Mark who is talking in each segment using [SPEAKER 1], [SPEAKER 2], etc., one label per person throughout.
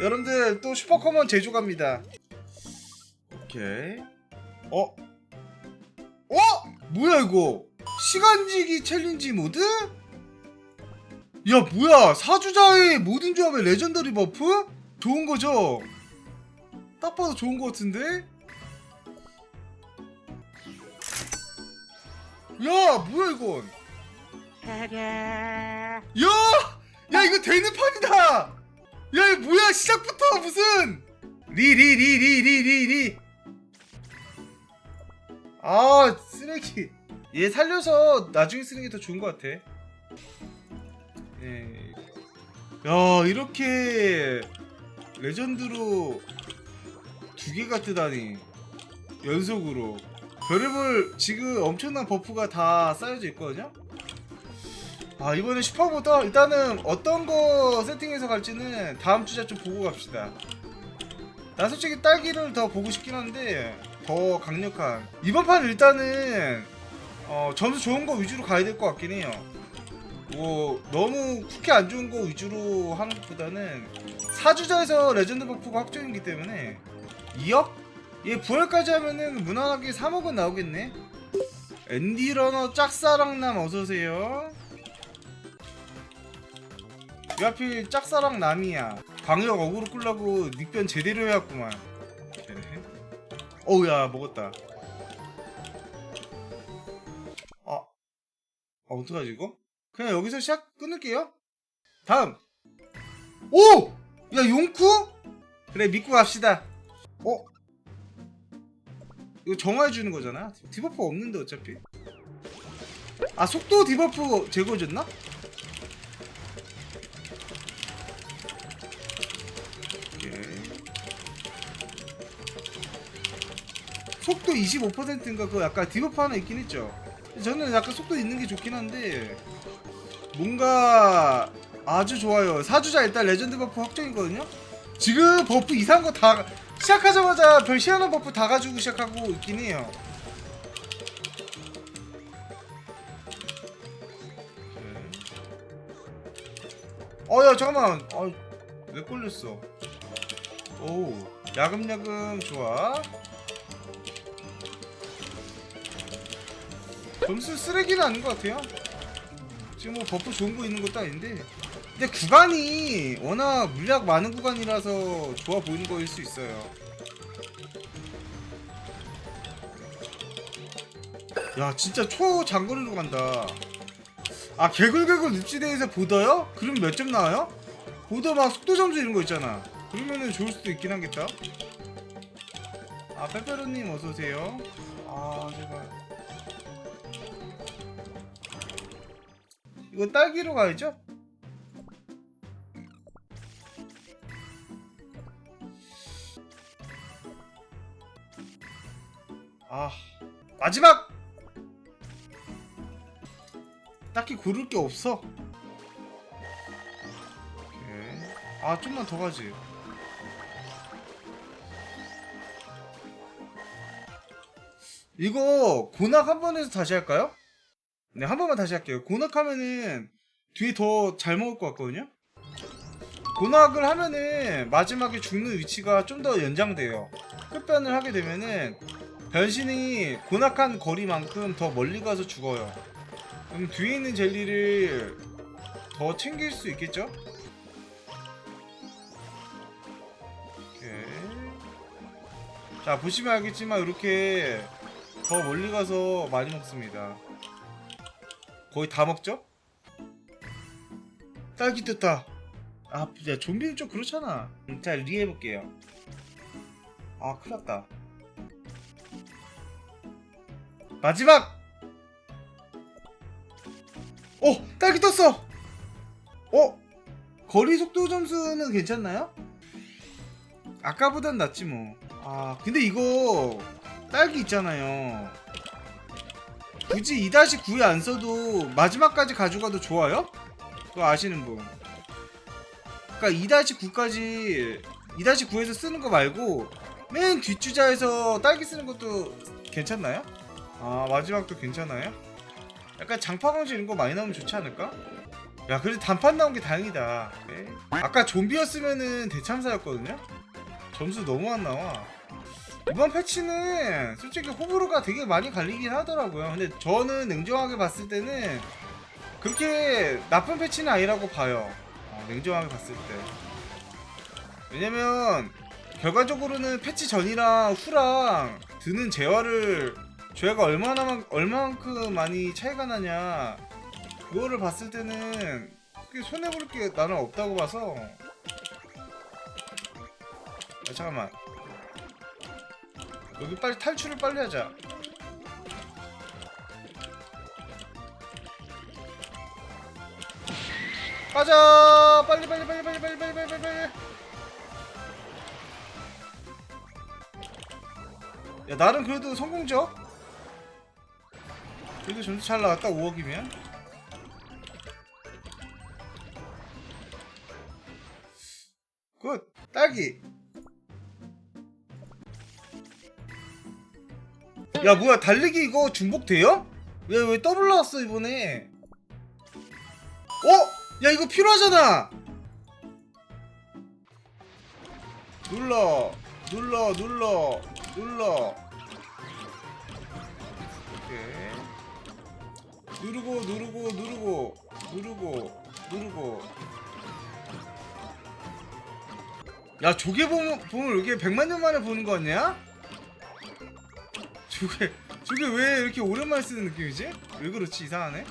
[SPEAKER 1] 여러분들 또 슈퍼커먼 제조 갑니다. 오케이. 어? 어? 뭐야 이거? 시간지기 챌린지 모드? 야 뭐야 사주자의 모든 조합의 레전더리 버프? 좋은 거죠? 딱 봐도 좋은 거 같은데? 야 뭐야 이건? 야! 야 이거 되는 판이다! 야 이거 뭐야? 시작부터 무슨? 리 리 리 리 리 리 리. 아 쓰레기. 얘 살려서 나중에 쓰는 게 더 좋은 것 같아. 예. 야 이렇게 레전드로 두 개가 뜨다니. 연속으로. 별의별 지금 엄청난 버프가 다 쌓여져 있거든요 아 이번에 슈퍼보다 일단은 어떤 거 세팅해서 갈지는 다음 주자 좀 보고 갑시다. 나 솔직히 딸기를 더 보고 싶긴 한데 더 강력한. 이번 판 일단은 어, 점수 좋은 거 위주로 가야 될 것 같긴 해요. 뭐 너무 쿠키 안 좋은 거 위주로 하는 것보다는 사주자에서 레전드 버프가 확정이기 때문에 2억? 얘 부활까지 하면은 무난하게 3억은 나오겠네. 앤디 러너 짝사랑남 어서오세요 왜 하필 짝사랑 남이야 광역 어그로 끌라고 닉변 제대로 해왔구만. 어우야 먹었다 아, 아 어떡하지 이거? 그냥 여기서 시작 끊을게요 다음 오! 야 용쿠? 그래 믿고 갑시다 어? 이거 정화해주는 거잖아 디버프 없는데 어차피 아 속도 디버프 제거해줬나? 속도 25%인가 그거 약간 디버프 하나 있긴 했죠. 저는 약간 속도 있는 게 좋긴 한데 뭔가 아주 좋아요. 사주자 일단 레전드 버프 확정이거든요. 지금 버프 이상한 거 다 시작하자마자 별 희한한 버프 다 가지고 시작하고 있긴 해요. 어야 잠깐만. 아, 왜 걸렸어? 오 야금야금 좋아. 점수 쓰레기는 아닌 것 같아요. 지금 뭐 버프 좋은 거 있는 것도 아닌데. 근데 구간이 워낙 물약 많은 구간이라서 좋아 보이는 거일 수 있어요. 야 진짜 초장거리로 간다. 아 개굴개굴 늪지대에서 보더요? 그럼 몇 점 나와요? 보더 막 속도 점수 이런 거 있잖아. 그러면은 좋을 수도 있긴 하겠다. 아 빼빼로님 어서 오세요. 아 제발. 이거 딸기로 가야죠? 아 마지막 딱히 고를 게 없어. 오케이. 아 좀만 더 가지. 이거 고낙 한 번에서 다시 할까요? 네, 한 번만 다시 할게요. 고낙 하면은 뒤에 더 잘 먹을 것 같거든요? 고낙을 하면은 마지막에 죽는 위치가 좀 더 연장돼요. 끝변을 하게 되면은 변신이 고낙한 거리만큼 더 멀리 가서 죽어요. 그럼 뒤에 있는 젤리를 더 챙길 수 있겠죠? 오케이. 자, 보시면 알겠지만 이렇게 더 멀리 가서 많이 먹습니다. 거의 다 먹죠? 딸기 뜯다. 아, 야, 좀비는 좀 그렇잖아. 음, 자, 리 해볼게요. 아, 큰일 났다. 마지막! 어! 딸기 떴어! 어? 거리 속도 점수는 괜찮나요? 아까보단 낫지 뭐. 아, 근데 이거 딸기 있잖아요. 굳이 2-9에 안 써도 마지막까지 가져가도 좋아요? 그거 아시는 분. 그러니까 2-9까지 2-9에서 쓰는 거 말고 맨 뒷주자에서 딸기 쓰는 것도 괜찮나요? 아 마지막도 괜찮아요? 약간 장파강지 이런 거 많이 나오면 좋지 않을까? 야 그래도 단판 나온 게 다행이다 네. 아까 좀비였으면은 대참사였거든요 점수 너무 안 나와 이번 패치는 솔직히 호불호가 되게 많이 갈리긴 하더라고요. 근데 저는 냉정하게 봤을 때는 그렇게 나쁜 패치는 아니라고 봐요. 어, 냉정하게 봤을 때. 왜냐면 결과적으로는 패치 전이랑 후랑 드는 재화를 죄가 얼마나 얼마만큼 많이 차이가 나냐 그거를 봤을 때는 손해 볼 게 나는 없다고 봐서. 야, 잠깐만 여기 빨리 탈출을 빨리 하자. 가자 빨리 빨리 빨리 빨리 빨리 빨리 빨리 빨리. 빨리 야 나름 그래도 성공적? 그래도 점수 잘 나왔다 5억이면? 굿! 딸기 야 뭐야 달리기 이거 중복돼요? 왜왜 더블 나왔어 이번에 어? 야 이거 필요하잖아 눌러 눌러 눌러 눌러 오케이 누르고 누르고 누르고 누르고 누르고 야 조개 보면 보면 이게 100만 년 만에 보는 거 아니야? 조개 조개 왜 이렇게 오랜만에 쓰는 느낌이지? 왜 그렇지 이상하네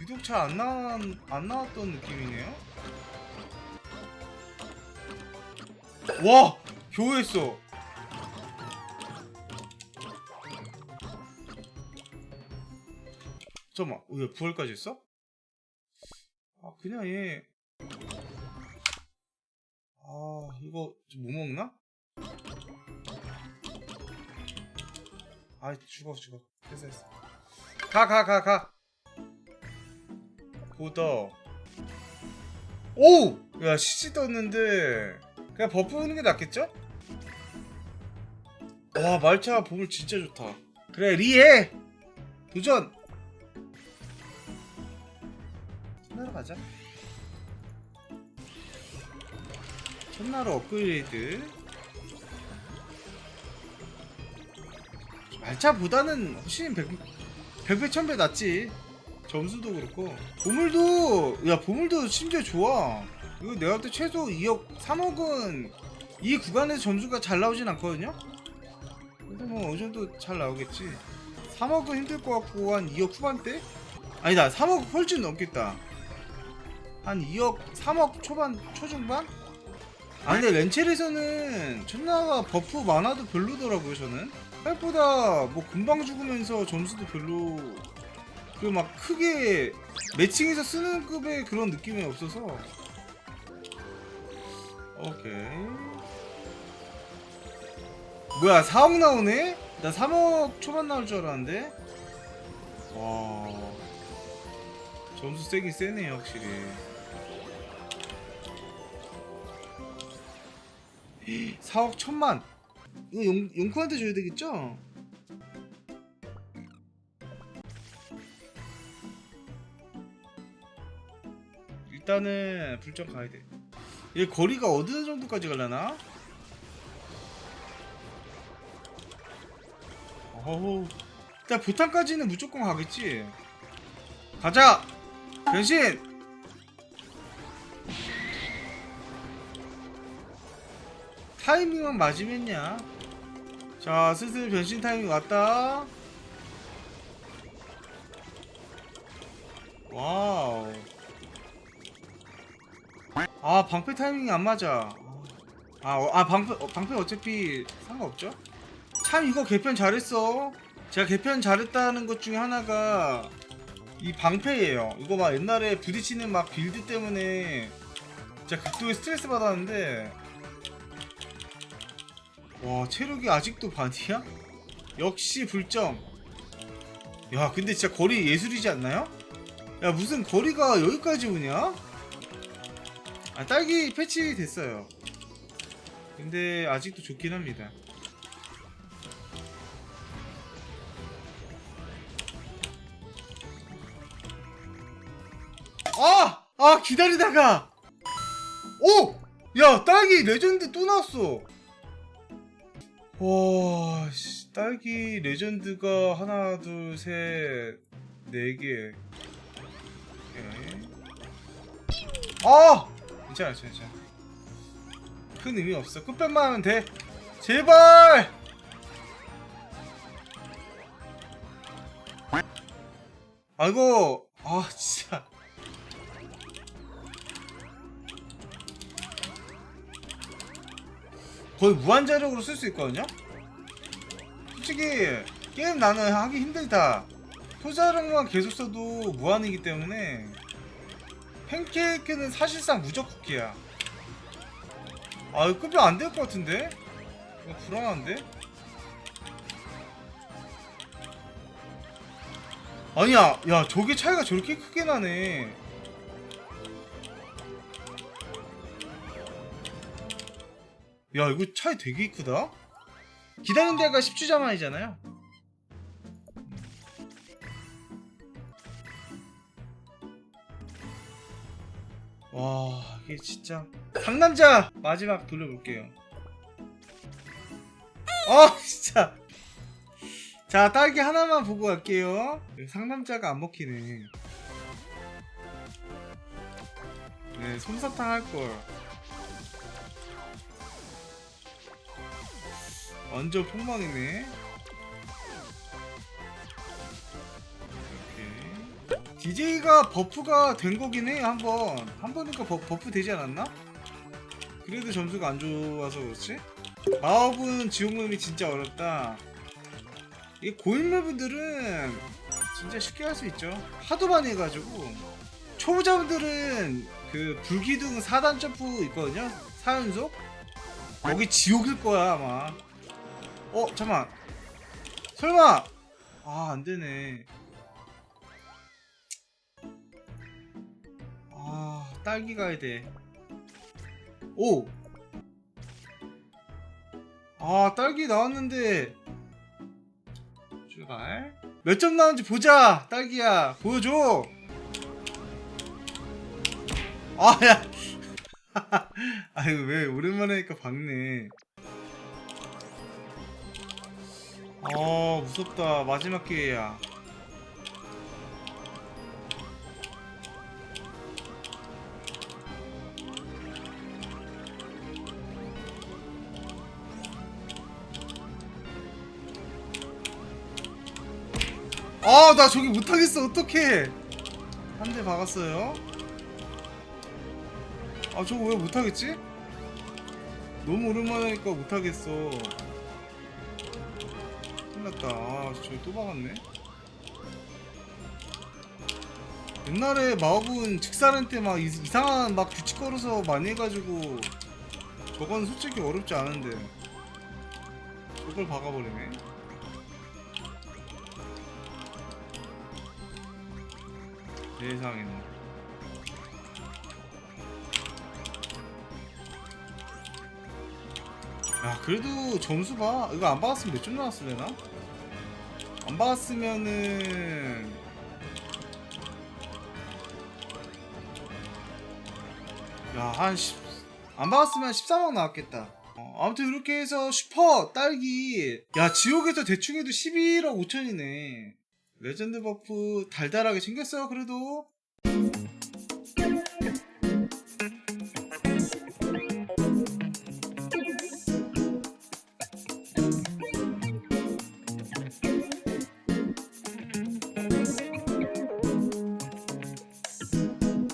[SPEAKER 1] 유독 잘 안 나왔 안 나왔던 느낌이네요. 와 교회했어. 잠깐만 왜 부활까지 했어? 아 그냥 얘. 아 이거 좀뭐 먹나? 아 죽어 죽어. 됐어 됐어. 가가 가 가. 보더. 오우 야 CG 떴는데 그냥 버프 오는 게 낫겠죠? 와 말차 보물 진짜 좋다. 그래 리해! 도전! 첫나라 가자. 첫나라 업그레이드 말차보다는 훨씬 100, 100배 1000배 낫지. 점수도 그렇고. 보물도 야 보물도 심지어 좋아. 이거 내가 볼 때 최소 2억 3억은 이 구간에서 점수가 잘 나오진 않거든요? 근데 뭐 어느 정도 잘 나오겠지. 3억은 힘들 것 같고 한 2억 후반대? 아니다 3억 훨씬 넘겠다. 한 2억 3억 초반 초중반? 아 근데 렌첼에서는 첫나가 버프 많아도 별로더라고요 저는 생각보다 뭐 금방 죽으면서 점수도 별로 그막 크게 매칭해서 쓰는 급의 그런 느낌이 없어서. 오케이. 뭐야 4억 나오네? 나 3억 초반 나올 줄 알았는데? 와. 점수 세긴 세네 확실히. 4억 천만 이거 용, 용쿠한테 줘야 되겠죠? 일단은 불정 가야 돼. 얘 거리가 어느 정도까지 가려나? 어우, 일단 보탄까지는 무조건 가겠지. 가자. 변신. 타이밍만 맞으면야. 자, 슬슬 변신 타이밍 왔다. 와우. 아, 방패 타이밍이 안 맞아. 아, 어, 아 방패, 어, 방패 어차피 상관없죠? 참 이거 개편 잘했어. 제가 개편 잘했다는 것 중에 하나가 이 방패예요. 이거 막 옛날에 부딪히는 막 빌드 때문에 진짜 극도의 스트레스 받았는데 와 체력이 아직도 반이야? 역시 불정 야 근데 진짜 거리 예술이지 않나요? 야 무슨 거리가 여기까지 오냐? 아 딸기 패치 됐어요 근데 아직도 좋긴 합니다 아! 기다리다가 오! 야 딸기 레전드 또 나왔어 와 씨, 딸기 레전드가 하나 둘 셋 네개. 아! 괜찮아 괜찮아 큰 의미 없어. 끝변만 하면 돼. 제발! 아이고 아 진짜 거의 무한자력으로 쓸 수 있거든요 솔직히 게임 나는 하기 힘들다 토자력만 계속 써도 무한이기 때문에 팬케이크는 사실상 무적 쿠키야 아 이거 급여 안 될 것 같은데? 이거 불안한데? 아니야 야 저게 차이가 저렇게 크게 나네 야 이거 차이 되게 크다. 기다린 데가 10주자 만이잖아요. 와 이게 진짜. 상남자 마지막 돌려볼게요. 아 진짜. 자 딸기 하나만 보고 갈게요. 상남자가 안 먹히네. 네 솜사탕 할걸 완전 폭망이네. 이렇게. DJ가 버프가 된 거긴 해 한번. 한 번이니까 버, 버프 되지 않았나? 그래도 점수가 안 좋아서 그렇지? 마법은 지옥맵이 진짜 어렵다. 이 고인맵들은 진짜 쉽게 할 수 있죠. 하도 많이 해가지고. 초보자분들은 그 불기둥 4단 점프 있거든요? 4연속? 거기 지옥일 거야 아마 어 잠만 설마 아 안되네 아 딸기 가야 돼. 오. 아 딸기 나왔는데 출발. 몇 점 나온지 보자. 딸기야 보여줘. 아야. 아유 왜 오랜만에 하니까 박네. 아 무섭다 마지막 기회야. 아, 나 저기 못하겠어. 어떡해. 한 대 박았어요. 아, 저거 왜 못하겠지? 너무 오랜만에 하니까 못하겠어. 끝났다. 아, 저기 또 박았네. 옛날에 마법은 직사는 때 막 이상한 막 규칙 걸어서 많이 해가지고 저건 솔직히 어렵지 않은데 저걸 박아버리네. 세상에는 야 그래도 점수 봐 이거 안 받았으면 몇 점 나왔을래나? 안 받았으면은 야한 10... 안 받았으면 14만 나왔겠다. 어, 아무튼 이렇게 해서 슈퍼 딸기. 야 지옥에서 대충 해도 11억 5천이네. 레전드 버프 달달하게 챙겼어요 그래도